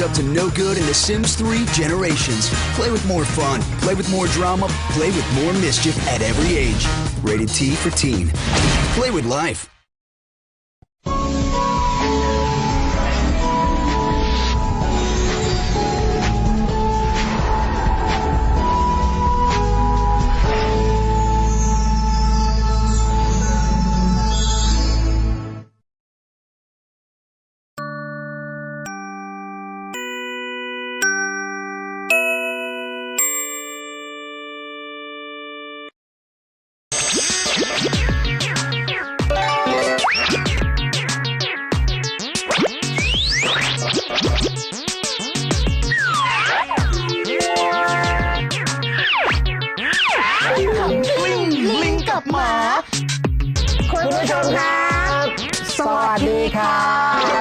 up to no good in The Sims 3 Generations. Play with more fun, play with more drama, play with more mischief at every age. Rated T for Teen. Play with life. กับหมาคุณผู้ชมครับสวัสดีครั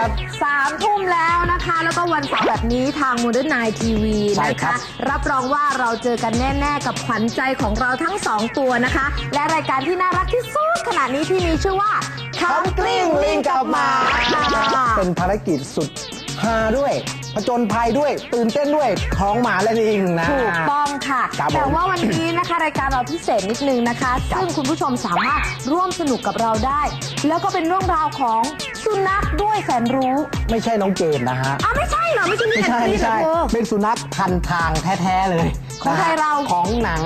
บสามทุ่มแล้วนะคะ แล้วก็วันเสาร์แบบนี้ทาง Modern Night TV ใช่นะครัคะ บ รับรองว่าเราเจอกันแน่ๆ กับขวัญใจของเราทั้งสองตัวนะคะ และรายการที่น่ารักที่สุดขนาดนี้ที่มีชื่อว่าคำกลิ้งลิงกับหมาค่ะเป็นภารกิจสุด ฮาด้วยผจญภัยด้วย ตื่นเต้นด้วยของหมาและลิงนะ ถูกต้องค่ะ ครับผมแต่ว่าวันนี้นะคะ รายการเราพิเศษนิดนึงนะคะ ซึ่งคุณผู้ชมสามารถร่วมสนุกกับเราได้ แล้วก็เป็นเรื่องราวของสุนัขด้วยแสนรู้ไม่ใช่น้องเจนนะฮะ อ้าวไม่ใช่เหรอ ไม่ใช่มีไม่แต่ใช่นี่ไม่เหรอใช่ เธอ เป็นสุนัขพันทางแท้ๆเลยของใครเรา ของหนัง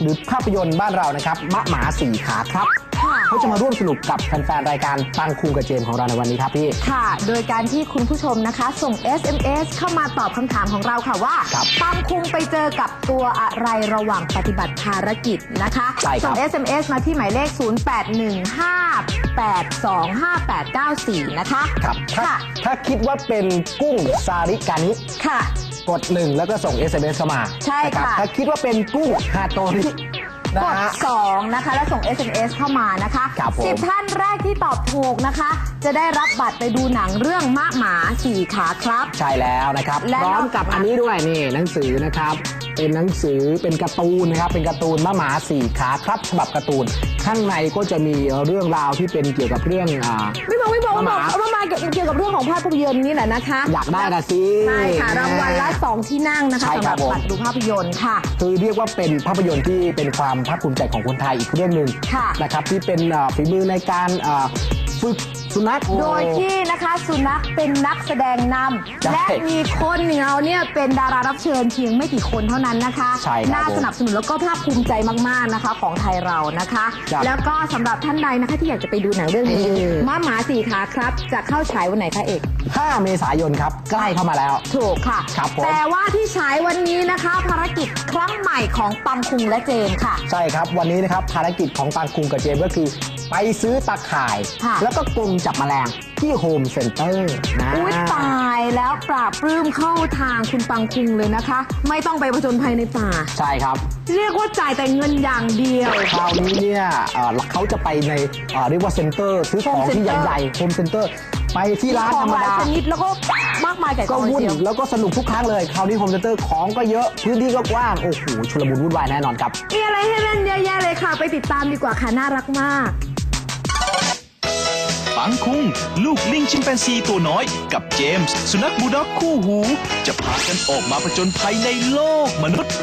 หรือภาพยนตร์บ้านเรานะครับมะหมาสี่ขาครับค่ะ เขาจะมาร่วมสนุกกับแฟนๆรายการปังคุงกับเจมส์ของเราในวันนี้ครับพี่ ค่ะ โดยการที่คุณผู้ชมนะคะ ส่ง SMS เข้ามาตอบคำถามของเราค่ะว่าครับปังคุงไปเจอกับตัวอะไรระหว่างปฏิบัติภารกิจนะคะใช่ครับ ส่ง SMS มาที่หมายเลข 0815825894 นะคะครับถ้าค่ะถ้าคิดว่าเป็นกุ้งซาริกานิ ค่ะ กดหนึ่งแล้วก็ส่ง SMS เข้ามาใช่นรับค่ะ ถ้าคิดว่าเป็นกุ้งฮาโตรินะ กดฮะ2นะคะ แล้วส่ง SMS เข้ามานะคะครับผม สิบท่านแรกที่ตอบถูกนะคะ จะได้รับบัตรไปดูหนังเรื่องมะหมาสี่ขาครับ ใช่แล้วนะครับและพร้อมกับนอกจาก อันนี้ด้วยนี่หนังสือนะครับ เป็นหนังสือเป็นการ์ตูนนะครับเป็นการ์ตูนมะหมาสี่ขาครับ ฉบับการ์ตูน ข้างในก็จะมีเรื่องราวที่เป็นเกี่ยวกับเรื่องอ่า ไม่บอกไม่บอกไม่บอกมะหมาเอามามาเกี่ยวกับเรื่องของภาพยนตร์นี่แหละนะคะอยากได้นะสิใช่ค่ะรางวัลละสองที่นั่งนะคะใช่สำคหรัรับบผม บัตรดูภาพยนตร์ค่ะ คือเรียกว่าเป็นภาพยนตร์ที่เป็นความภาคภูมิใจของคนไทยอีกเรื่องหนึ่งค่ะนะครับที่เป็นอ่าฝีมือในการอ่าฝึก สุนัข โดยที่นะคะสุนัขเป็นนักแสดงนใช่ำและมีคนเหงาเนี่ยเป็นดารารับเชิญเพียงไม่กี่คนเท่านั้นนะคะใช่ครับน่าสนับสนุนแล้วก็ภาคภูมิใจมากๆนะคะ ของไทยเรานะคะ ครับแล้วก็สำหรับท่านใดนะคะที่อยากจะไปดูหนังเรื่องนี้เออ ม้าหมาสี่ขาครับ จะเข้าฉายวันไหนคะเอก 5 เมษายนครับ ใกล้เข้ามาแล้ว ถูกค่ะ ครับผม แต่ว่าที่ฉายวันนี้นะคะ ภารกิจครั้งใหม่ของปังคุงและเจมส์ค่ะ ใช่ครับ วันนี้นะครับภารกิจของปังคุงกับเจมส์ก็คือ ไปซื้อตาข่าย ค่ะ แล้วก็กรงจับแมลงที่โฮมเซ็นเตอร์นะอุ้ยตายแล้วปราบปลื้มเข้าทางคุณปังคุงเลยนะคะ ไม่ต้องไปผจญภัยในป่า ใช่ครับ เรียกว่าจ่ายแต่เงินอย่างเดียว คราวนี้เนี่ยเอ่อเขาจะไปในเอ่อเรียกว่าเซ็นเตอร์ซื้อของ Home ที่ Center ใหญ่ๆโฮมเซ็นเตอร์ไปที่ร้านขอธรงรมหลายดาชนิดแล้วก็มากมายไก่กก็องวุ่นเดียว แล้วก็สนุกทุกครั้งเลย คราวนี้โฮมเซ็นเตอร์ของก็เยอะ พื้นที่ก็กว้าง โอ้โหชุลมุนวุ่นวายแน่นอนครับ มีอะไรให้เล่นเยอะแยะเลยค่ะ ไปติดตามดีกว่าค่ะ น่ารักมาก ปังคุง ลูกลิงชิมแปนซีตัวน้อย กับเจมส์ สุนัขบูลด็อกคู่หู จะพากันออกมาผจญภัยในโลกมนุษย์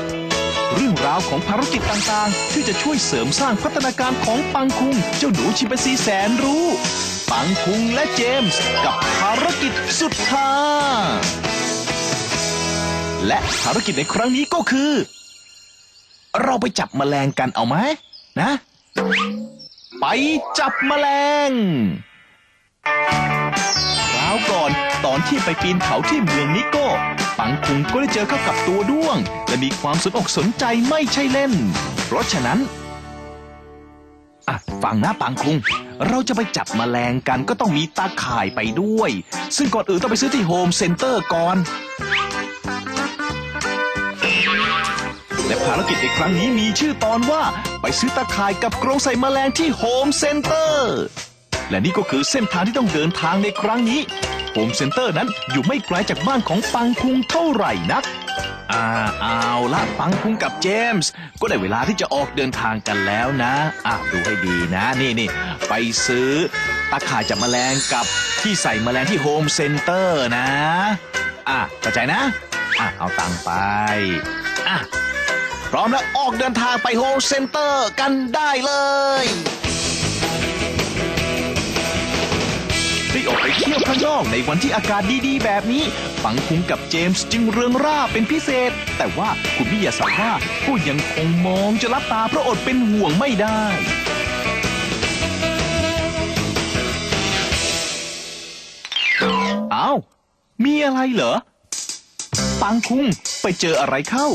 เรื่องราวของภารกิจต่างๆ ที่จะช่วยเสริมสร้างพัฒนาการของปังคุง เจ้าหนูชิมแปนซีแสนรู้ ปังคุงและเจมส์ กับภารกิจสุดฮาและภารกิจในครั้งนี้ก็คือ เราไปจับแมลงกันเอาไหมนะ ไปจับแมลง คราวก่อนตอนที่ไปปีนเขาที่เมืองนิโก้ ปังคุงก็ได้เจอเข้ากับตัวด้วง และมีความสนอกสนใจไม่ใช่เล่น เพราะฉะนั้นอะฟังนะปังคุง เราจะไปจับแมลงกันก็ต้องมีตาข่ายไปด้วย ซึ่งก่อนอื่นต้องไปซื้อที่โฮมเซ็นเตอร์ก่อน และภารกิจในครั้งนี้มีชื่อตอนว่า ไปซื้อตาข่ายกับกรงใส่แมลงที่โฮมเซ็นเตอร์ และนี่ก็คือเส้นทางที่ต้องเดินทางในครั้งนี้โฮมเซ็นเตอร์นั้นอยู่ไม่ไกลจากบ้านของปังคุงเท่าไหร่นักอ่าเอาละปังคุงกับเจมส์ ก็ได้เวลาที่จะออกเดินทางกันแล้วนะอะดูให้ดีนะนี่นี่ไปซื้อตาข่ายจับแมลงกับที่ใส่แมลงที่โฮมเซ็นเตอร์นะอะเข้าใจนะอะเอาตังไปอะพร้อมแล้วออกเดินทางไปโฮมเซ็นเตอร์กันได้เลย ไปเที่ยวข้างนอกในวันที่อากาศดีๆ แบบนี้ ปังคุงกับเจมส์จึงเรืองร่าเป็นพิเศษ แต่ว่าคุณมิยาสาว่าก็ยังคงมองจะรับตาเพราะอดเป็นห่วงไม่ได้อ้าวมีอะไรเหรอ ปังคุงไปเจออะไรเข้า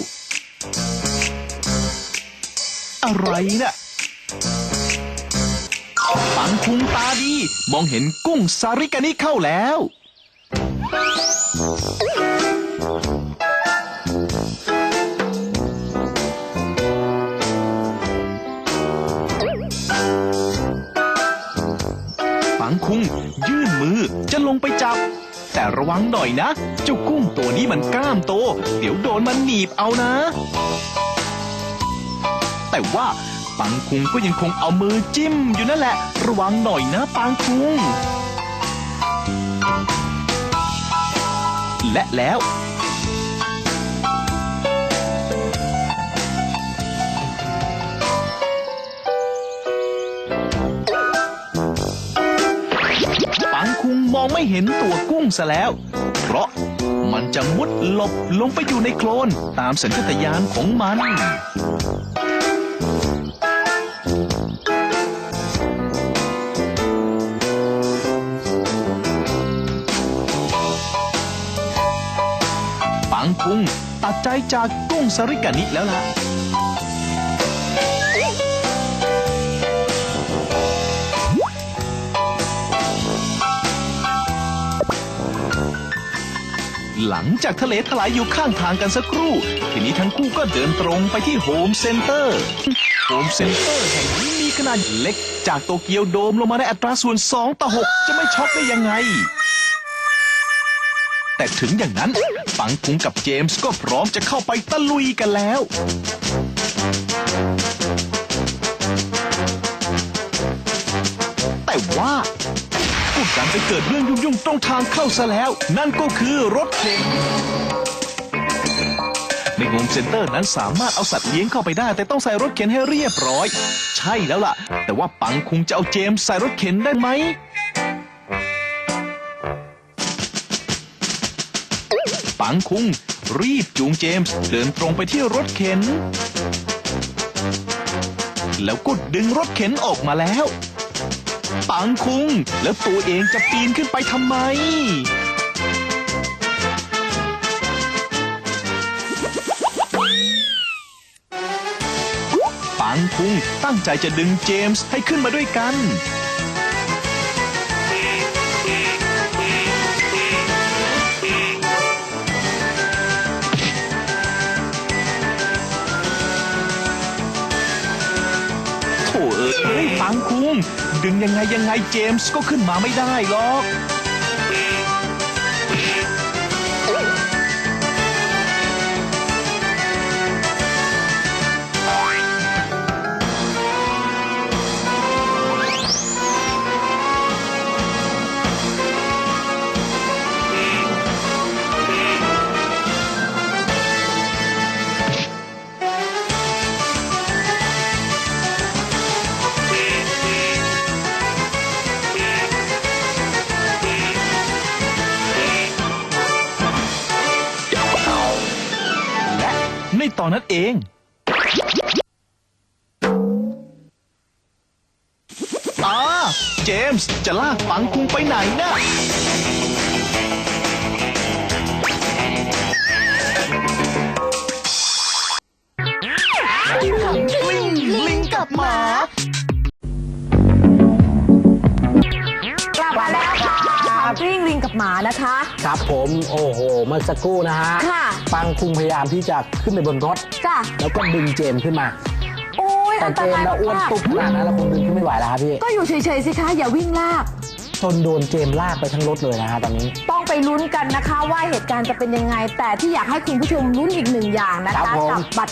อะไรนะ่ะ ปังคุงตาดี มองเห็นกุ้งซาริกานิเข้าแล้ว ปังคุงยื่นมือจะลงไปจับ แต่ระวังหน่อยนะ เจ้ากุ้งตัวนี้มันกล้ามโต เดี๋ยวโดนมันหนีบเอานะ แต่ว่า ปังคุงก็ยังคงเอามือจิ้มอยู่นั่นแหละ ระวังหน่อยนะปังคุง และแล้ว ปังคุงมองไม่เห็นตัวกุ้งซะแล้ว เพราะมันจะมุดหลบลงไปอยู่ในโคลนตามสัญชาตญาณของมัน ปังคุงตัดใจจากกุ้งสริกานิแล้วล่ะ หลังจากทะเลถลายอยู่ข้างทางกันสักครู่ ทีนี้ทั้งคู่ก็เดินตรงไปที่โฮมเซ็นเตอร์ โฮมเซ็นเตอร์แห่งนี้มีขนาดเล็กจากโตเกียวโดมลงมาในอัตราส่วน 2 ต่อ 6 จะไม่ช็อกได้ยังไง แต่ถึงอย่างนั้น ปังคุงกับเจมส์ก็พร้อมจะเข้าไปตะลุยกันแล้ว แต่ว่าก็ดันไปเกิดเรื่องยุ่งๆตรงทางเข้าซะแล้ว นั่นก็คือรถเข็นในโฮมเซ็นเตอร์นั้นสามารถเอาสัตว์เลี้ยงเข้าไปได้ แต่ต้องใส่รถเข็นให้เรียบร้อย ใช่แล้วล่ะ แต่ว่าปังคุงจะเอาเจมส์ใส่รถเข็นได้ไหม งคุง รีบจูงเจมส์เดินตรงไปที่รถเข็น แล้วก็ดึงรถเข็นออกมาแล้ว ปังคุง แล้วตัวเองจะปีนขึ้นไปทำไม ปังคุงตั้งใจจะดึงเจมส์ให้ขึ้นมาด้วยกัน เฮ้ยปังคุงดึงยังไงยังไงเจมส์ก็ขึ้นมาไม่ได้หรอก นตอนนั้นเองอาเจมส์ จะลากฝังคุงไปไหนนะ หมานะคะ ครับผมโอ้โหเมื่อสักครู่นะฮะค่ะ ปังคุงพยายามที่จะขึ้นไปบนรถ จ้ะแล้วก็ดึงเจมส์ขึ้นมา โอ้ยแต่อันเจตมราส์ยเราอ้วนมากตุ๊บขนาดนั้นเราคงดึงขึ้นไม่ไหวแล้วครับพี่ ก็อยู่เฉยๆสิคะอย่าวิ่งลาก จนโดนเจมส์ลากไปทั้งรถเลยนะฮะตอนนี้ ต้องไปลุ้นกันนะคะว่าเหตุการณ์จะเป็นยังไง แต่ที่อยากให้คุณผู้ชมลุ้นอีกหนึ่งอย่างนะครัคะบผม กับบัตร